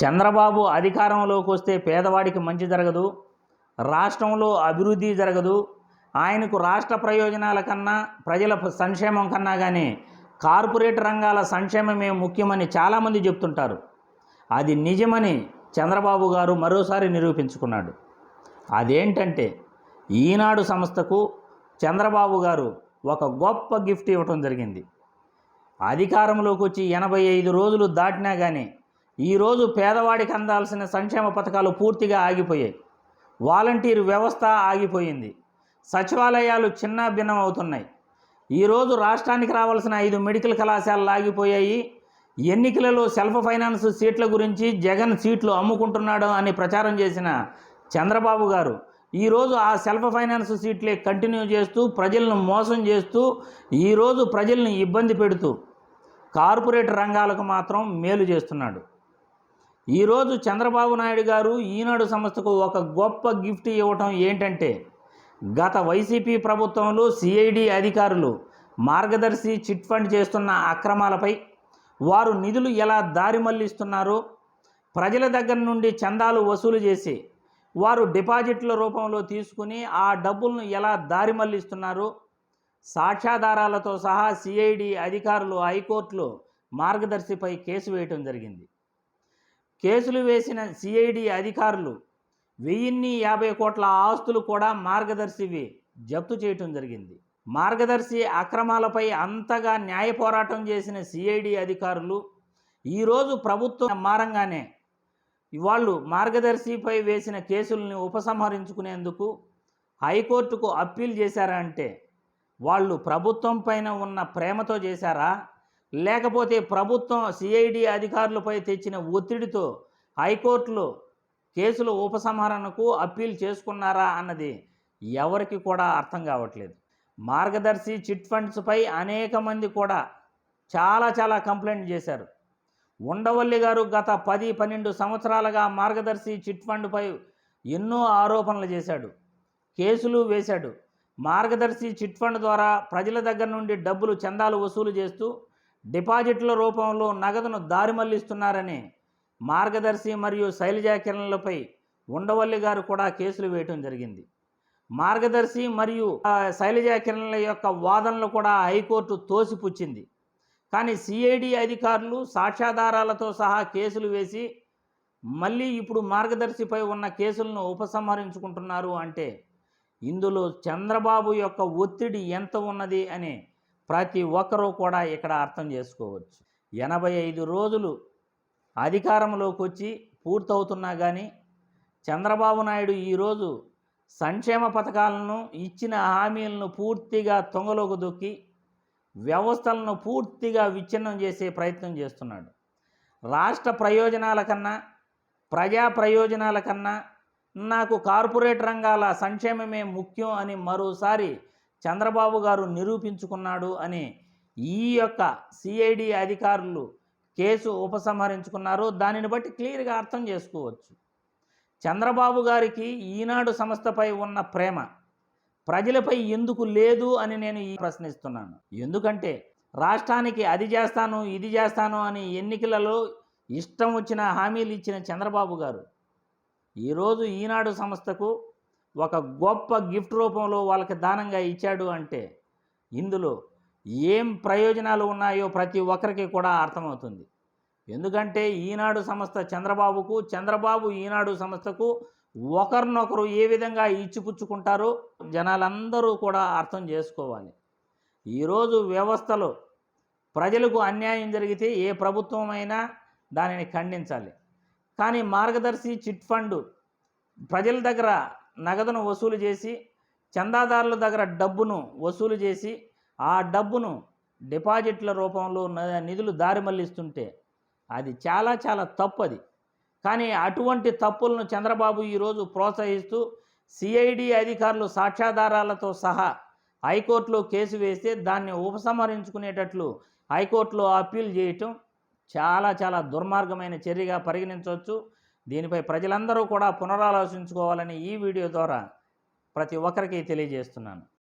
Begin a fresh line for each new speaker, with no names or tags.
చంద్రబాబు అధికారంలోకి వస్తే పేదవాడికి మంచి జరగదు రాష్ట్రంలో అభివృద్ధి జరగదు. ఆయనకు రాష్ట్ర ప్రయోజనాల కన్నా ప్రజల సంక్షేమం కన్నా కానీ కార్పొరేట్ రంగాల సంక్షేమమే ముఖ్యమని చాలామంది చెప్తుంటారు. అది నిజమని చంద్రబాబు గారు మరోసారి నిరూపించుకున్నాడు. అదేంటంటే ఈనాడు సంస్థకు చంద్రబాబు గారు ఒక గొప్ప గిఫ్ట్ ఇవ్వటం జరిగింది. అధికారంలోకి వచ్చి ఎనభై ఐదు రోజులు దాటినా కానీ ఈరోజు పేదవాడికి అందాల్సిన సంక్షేమ పథకాలు పూర్తిగా ఆగిపోయాయి. వాలంటీర్ వ్యవస్థ ఆగిపోయింది. సచివాలయాలు చిన్న భిన్నం అవుతున్నాయి ఈరోజు రాష్ట్రానికి రావాల్సిన ఐదు మెడికల్ కళాశాలలు ఆగిపోయాయి. ఎన్నికలలో సెల్ఫ్ ఫైనాన్స్ సీట్ల గురించి జగన్ సీట్లు అమ్ముకుంటున్నాడు అని ప్రచారం చేసిన చంద్రబాబు గారు ఈరోజు ఆ సెల్ఫ్ ఫైనాన్స్ సీట్లే కంటిన్యూ చేస్తూ ప్రజలను మోసం చేస్తూ ఈరోజు ప్రజల్ని ఇబ్బంది పెడుతూ కార్పొరేట్ రంగాలకు మాత్రం మేలు చేస్తున్నాడు. ఈరోజు చంద్రబాబు నాయుడు గారు ఈనాడు సంస్థకు ఒక గొప్ప గిఫ్ట్ ఇవ్వటం ఏంటంటే గత వైసీపీ ప్రభుత్వంలో సిఐడి అధికారులు మార్గదర్శి చిట్ ఫండ్ చేస్తున్న అక్రమాలపై వారు నిధులు ఎలా దారి మళ్ళిస్తున్నారో ప్రజల దగ్గర నుండి చందాలు వసూలు చేసి వారు డిపాజిట్ల రూపంలో తీసుకుని ఆ డబ్బులను ఎలా దారి మళ్ళిస్తున్నారో సాక్ష్యాధారాలతో సహా సిఐడి అధికారులు హైకోర్టులో మార్గదర్శిపై కేసు వేయటం జరిగింది. కేసులు వేసిన సిఐడి అధికారులు వెయ్యిన్ని యాభై కోట్ల ఆస్తులు కూడా మార్గదర్శివి జప్తు చేయటం జరిగింది. మార్గదర్శి అక్రమాలపై అంతగా న్యాయ పోరాటం చేసిన సిఐడి అధికారులు ఈరోజు ప్రభుత్వం మారంగానే వాళ్ళు మార్గదర్శిపై వేసిన కేసుల్ని ఉపసంహరించుకునేందుకు హైకోర్టుకు అప్పీల్ చేశారంటే వాళ్ళు ప్రభుత్వం పైన ఉన్న ప్రేమతో చేశారా? లేకపోతే ప్రభుత్వం సిఐడి అధికారులపై తెచ్చిన ఒత్తిడితో హైకోర్టులో కేసుల ఉపసంహరణకు అప్పీల్ చేసుకున్నారా అన్నది ఎవరికి కూడా అర్థం కావట్లేదు. మార్గదర్శి చిట్ ఫండ్స్పై అనేక మంది కూడా చాలా చాలా కంప్లైంట్ చేశారు. ఉండవల్లి గారు గత పది పన్నెండు సంవత్సరాలుగా మార్గదర్శి చిట్ ఫండ్పై ఎన్నో ఆరోపణలు చేశాడు. కేసులు వేశాడు. మార్గదర్శి చిట్ ఫండ్ ద్వారా ప్రజల దగ్గర నుండి డబ్బులు చందాలు వసూలు చేస్తూ డిపాజిట్ల రూపంలో నగదును దారి మళ్ళిస్తున్నారని మార్గదర్శి మరియు శైలజా కిరణలపై ఉండవల్లి గారు కూడా కేసులు వేయటం జరిగింది. మార్గదర్శి మరియు శైలజా కిరణల యొక్క వాదనలు కూడా హైకోర్టు తోసిపుచ్చింది. కానీ సిఐడి అధికారులు సాక్ష్యాధారాలతో సహా కేసులు వేసి మళ్ళీ ఇప్పుడు మార్గదర్శిపై ఉన్న కేసులను ఉపసంహరించుకుంటున్నారు అంటే ఇందులో చంద్రబాబు యొక్క ఒత్తిడి ఎంత ఉన్నది అని ప్రతి ఒక్కరూ కూడా ఇక్కడ అర్థం చేసుకోవచ్చు. ఎనభై ఐదు రోజులు అధికారంలోకి వచ్చి పూర్తవుతున్నా కానీ చంద్రబాబు నాయుడు ఈరోజు సంక్షేమ పథకాలను ఇచ్చిన హామీలను పూర్తిగా తొంగలోకి దొక్కి వ్యవస్థలను పూర్తిగా విచ్ఛిన్నం చేసే ప్రయత్నం చేస్తున్నాడు. రాష్ట్ర ప్రయోజనాల కన్నా ప్రజా ప్రయోజనాల కన్నా నాకు కార్పొరేట్ రంగాల సంక్షేమమే ముఖ్యం అని మరోసారి చంద్రబాబు గారు నిరూపించుకున్నాడు అని ఈ యొక్క సిఐడి అధికారులు కేసు ఉపసంహరించుకున్నారు. దానిని బట్టి క్లియర్గా అర్థం చేసుకోవచ్చు. చంద్రబాబు గారికి ఈనాడు సంస్థపై ఉన్న ప్రేమ ప్రజలపై ఎందుకు లేదు అని నేను ఈ ప్రశ్నిస్తున్నాను. ఎందుకంటే రాష్ట్రానికి అది చేస్తాను ఇది చేస్తాను అని ఎన్నికలలో ఇష్టం వచ్చిన హామీలు ఇచ్చిన చంద్రబాబు గారు ఈరోజు ఈనాడు సంస్థకు ఒక గొప్ప గిఫ్ట్ రూపంలో వాళ్ళకి దానంగా ఇచ్చాడు అంటే ఇందులో ఏం ప్రయోజనాలు ఉన్నాయో ప్రతి ఒక్కరికి కూడా అర్థమవుతుంది. ఎందుకంటే ఈనాడు సంస్థ చంద్రబాబుకు చంద్రబాబు ఈనాడు సంస్థకు ఒకరినొకరు ఏ విధంగా ఇచ్చిపుచ్చుకుంటారో జనాలందరూ కూడా అర్థం చేసుకోవాలి. ఈరోజు వ్యవస్థలో ప్రజలకు అన్యాయం జరిగితే ఏ ప్రభుత్వమైనా దానిని ఖండించాలి. కానీ మార్గదర్శి చిట్ ఫండ్ ప్రజల దగ్గర నగదును వసూలు చేసి చందాదారుల దగ్గర డబ్బును వసూలు చేసి ఆ డబ్బును డిపాజిట్ల రూపంలో నిధులు దారి మళ్ళిస్తుంటే అది చాలా చాలా తప్పు అది కానీ అటువంటి తప్పులను చంద్రబాబు ఈరోజు ప్రోత్సహిస్తూ సిఐడి అధికారులు సాక్ష్యాధారాలతో సహా హైకోర్టులో కేసు వేస్తే దాన్ని ఉపసంహరించుకునేటట్లు హైకోర్టులో అప్పీల్ చేయటం చాలా చాలా దుర్మార్గమైన చర్యగా పరిగణించవచ్చు. దీనిపై ప్రజలందరూ కూడా పునరాలోచించుకోవాలని ఈ వీడియో ద్వారా ప్రతి ఒక్కరికి తెలియజేస్తున్నాను.